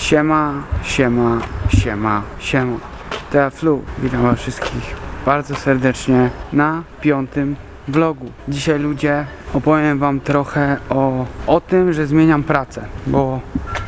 Siema, siema, siema, siema. Tea Flu, witam was wszystkich bardzo serdecznie na piątym vlogu. Dzisiaj ludzie opowiem wam trochę o, o tym, że zmieniam pracę, bo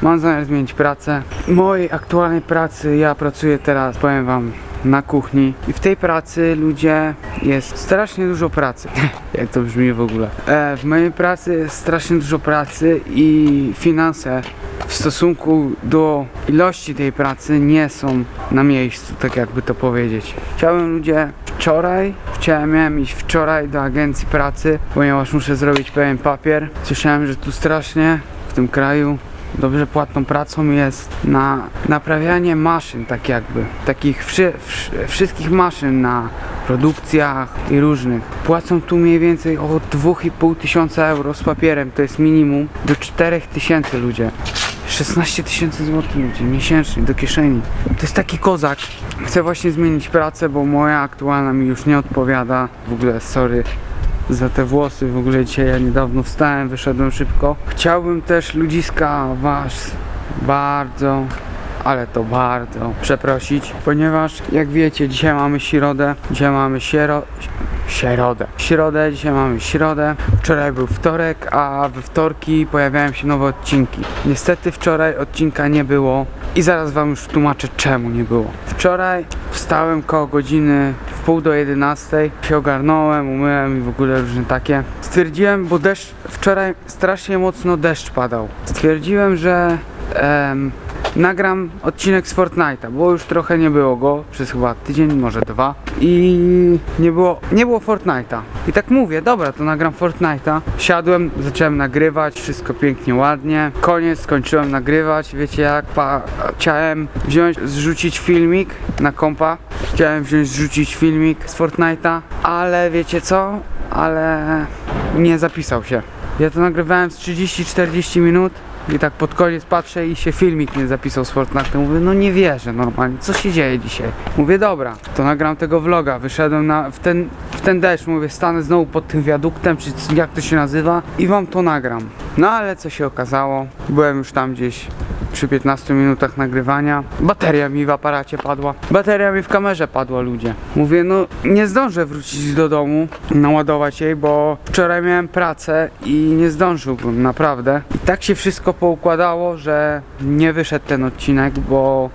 mam zamiar zmienić pracę. Mojej aktualnej pracy ja pracuję teraz, powiem wam, na kuchni i w tej pracy ludzie jest strasznie dużo pracy. Jak to brzmi w ogóle? E, w mojej pracy jest strasznie dużo pracy i finanse w stosunku do ilości tej pracy nie są na miejscu, tak jakby to powiedzieć. Chciałem ludzie wczoraj, chciałem miałem iść wczoraj do agencji pracy, ponieważ muszę zrobić pewien papier. Słyszałem, że tu strasznie w tym kraju dobrze płatną pracą jest na naprawianie maszyn, tak jakby. Takich wszy, wsz, wszystkich maszyn na produkcjach i różnych. Płacą tu mniej więcej o 2,5 tysiąca euro z papierem, to jest minimum, do 4 tysięcy ludzie. 16 tysięcy złotych ludzi miesięcznie do kieszeni. To jest taki kozak. Chcę właśnie zmienić pracę, bo moja aktualna mi już nie odpowiada. W ogóle sorry za te włosy. W ogóle dzisiaj ja niedawno wstałem, wyszedłem szybko. Chciałbym też ludziska was bardzo ale to bardzo przeprosić, ponieważ jak wiecie, dzisiaj mamy środę, dzisiaj mamy siero... Środę. Środę, dzisiaj mamy środę. Wczoraj był wtorek, a we wtorki pojawiają się nowe odcinki. Niestety wczoraj odcinka nie było i zaraz wam już tłumaczę czemu nie było. Wczoraj wstałem koło godziny w pół do 11, się ogarnąłem, umyłem i w ogóle różne takie. Stwierdziłem, bo deszcz, wczoraj strasznie mocno deszcz padał. Stwierdziłem, że em, nagram odcinek z Fortnite'a, bo już trochę nie było go przez chyba tydzień, może dwa i nie było, nie było Fortnite'a. I tak mówię, dobra, to nagram Fortnite'a. Siadłem, zacząłem nagrywać, wszystko pięknie, ładnie. Koniec, skończyłem nagrywać, wiecie jak, pa, chciałem wziąć, zrzucić filmik na kompa. Chciałem wziąć, zrzucić filmik z Fortnite'a, ale wiecie co? Ale nie zapisał się. Ja to nagrywałem z 30-40 minut i tak pod koniec patrzę i się filmik nie zapisał z Fortnite. Mówię, no nie wierzę normalnie, co się dzieje dzisiaj? Mówię, dobra, to nagram tego vloga. Wyszedłem na, w, ten, w ten deszcz, mówię, stanę znowu pod tym wiaduktem, czy jak to się nazywa i wam to nagram. No ale co się okazało, byłem już tam gdzieś przy 15 minutach nagrywania. Bateria mi w aparacie padła. Bateria mi w kamerze padła, ludzie. Mówię, no nie zdążę wrócić do domu, naładować jej, bo wczoraj miałem pracę i nie zdążyłbym, naprawdę. I tak się wszystko poukładało, że nie wyszedł ten odcinek, bo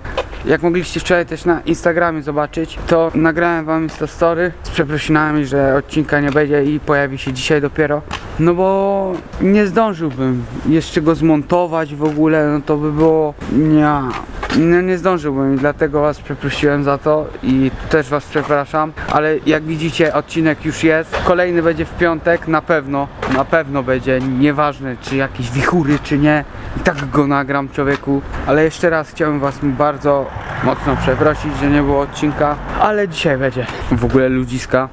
jak mogliście wczoraj też na Instagramie zobaczyć, to nagrałem wam Instastory z przeprosinami, że odcinka nie będzie i pojawi się dzisiaj dopiero. No bo nie zdążyłbym jeszcze go zmontować w ogóle, no to by było... Nie, no nie zdążyłbym i dlatego was przeprosiłem za to i też was przepraszam, ale jak widzicie odcinek już jest, kolejny będzie w piątek, na pewno, na pewno będzie, nieważne czy jakieś wichury czy nie, i tak go nagram człowieku, ale jeszcze raz chciałbym was bardzo mocno przeprosić, że nie było odcinka, ale dzisiaj będzie. W ogóle ludziska,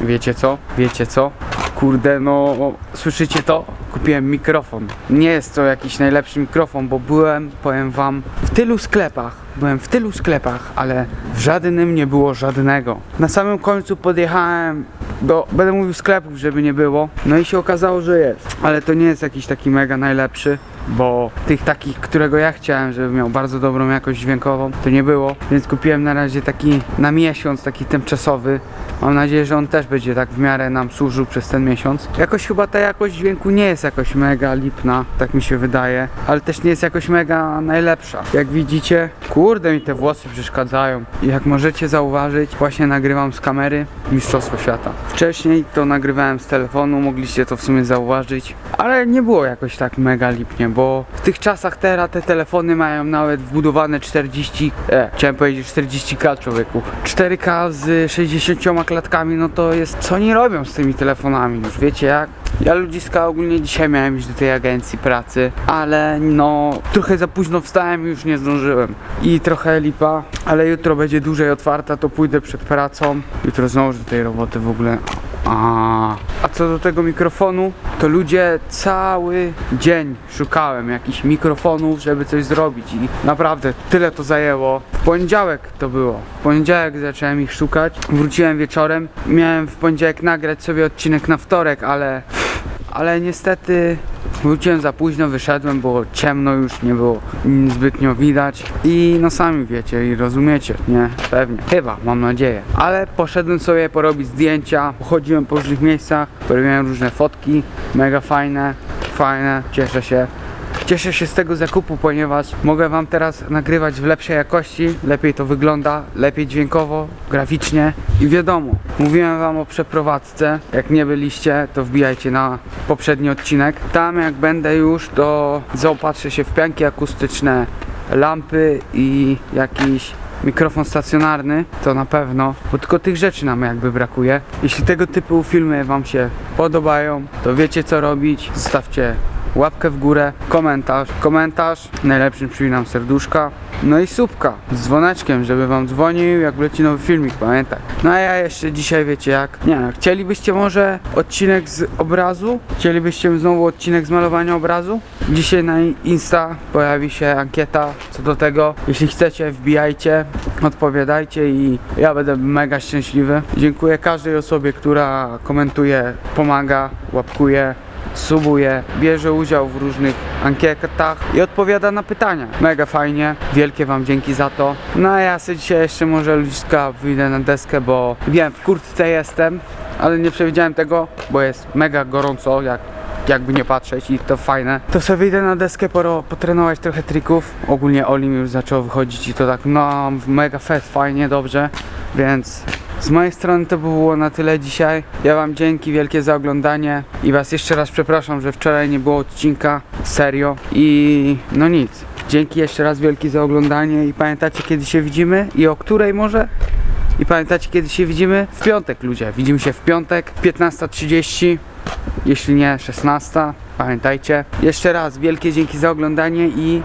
wiecie co? Wiecie co? Kurde, no słyszycie to? Kupiłem mikrofon. Nie jest to jakiś najlepszy mikrofon, bo byłem, powiem wam, w tylu sklepach. Byłem w tylu sklepach, ale w żadnym nie było żadnego. Na samym końcu podjechałem do, będę mówił sklepów, żeby nie było. No i się okazało, że jest. Ale to nie jest jakiś taki mega najlepszy, bo tych takich, którego ja chciałem, żeby miał bardzo dobrą jakość dźwiękową, to nie było. Więc kupiłem na razie taki na miesiąc, taki tymczasowy. Mam nadzieję, że on też będzie tak w miarę nam służył przez ten miesiąc. Jakoś chyba ta jakość dźwięku nie jest jakoś mega lipna, tak mi się wydaje, ale też nie jest jakoś mega najlepsza. Jak widzicie, kurde mi te włosy przeszkadzają. Jak możecie zauważyć, właśnie nagrywam z kamery Mistrzostwo Świata. Wcześniej to nagrywałem z telefonu, mogliście to w sumie zauważyć, ale nie było jakoś tak mega lipnie, bo w tych czasach teraz te telefony mają nawet wbudowane 40, e, chciałem powiedzieć 40k człowieku. 4K z 60 klatkami, no to jest, co oni robią z tymi telefonami już, wiecie jak? Ja ludziska ogólnie dzisiaj miałem iść do tej agencji pracy, ale no trochę za późno wstałem i już nie zdążyłem. I trochę lipa, ale jutro będzie dłużej otwarta, to pójdę przed pracą. Jutro znowu do tej roboty w ogóle. A, a co do tego mikrofonu, to ludzie cały dzień szukałem jakichś mikrofonów, żeby coś zrobić i naprawdę tyle to zajęło. W poniedziałek to było. W poniedziałek zacząłem ich szukać. Wróciłem wieczorem. Miałem w poniedziałek nagrać sobie odcinek na wtorek, ale ale niestety Wróciłem za późno, wyszedłem, było ciemno już, nie było zbytnio widać i no sami wiecie i rozumiecie, nie? Pewnie. Chyba, mam nadzieję. Ale poszedłem sobie porobić zdjęcia, pochodziłem po różnych miejscach, porobiłem różne fotki, mega fajne, fajne, cieszę się. Cieszę się z tego zakupu, ponieważ mogę Wam teraz nagrywać w lepszej jakości, lepiej to wygląda, lepiej dźwiękowo, graficznie. I wiadomo, mówiłem Wam o przeprowadzce, jak nie byliście, to wbijajcie na poprzedni odcinek. Tam jak będę już, to zaopatrzę się w pianki akustyczne, lampy i jakiś mikrofon stacjonarny, to na pewno, bo tylko tych rzeczy nam jakby brakuje. Jeśli tego typu filmy Wam się podobają, to wiecie co robić, zostawcie łapkę w górę, komentarz, komentarz, najlepszym przypinam serduszka, no i subka z dzwoneczkiem, żeby wam dzwonił jak wleci nowy filmik, pamiętaj. No a ja jeszcze dzisiaj wiecie jak, nie wiem, chcielibyście może odcinek z obrazu? Chcielibyście znowu odcinek z malowania obrazu? Dzisiaj na Insta pojawi się ankieta co do tego. Jeśli chcecie, wbijajcie, odpowiadajcie i ja będę mega szczęśliwy. Dziękuję każdej osobie, która komentuje, pomaga, łapkuje subuje, bierze udział w różnych ankietach i odpowiada na pytania. Mega fajnie, wielkie Wam dzięki za to. No a ja sobie dzisiaj jeszcze może ludziska wyjdę na deskę, bo wiem, w kurtce jestem, ale nie przewidziałem tego, bo jest mega gorąco, jak jakby nie patrzeć i to fajne. To sobie wyjdę na deskę poro, potrenować trochę trików. Ogólnie Oli mi już zaczął wychodzić i to tak no mega fest, fajnie, dobrze, więc z mojej strony to było na tyle dzisiaj. Ja Wam dzięki wielkie za oglądanie i Was jeszcze raz przepraszam, że wczoraj nie było odcinka, serio. I no nic. Dzięki jeszcze raz wielkie za oglądanie i pamiętacie kiedy się widzimy i o której może? I pamiętacie kiedy się widzimy? W piątek ludzie. Widzimy się w piątek 15.30, jeśli nie 16. Pamiętajcie. Jeszcze raz wielkie dzięki za oglądanie i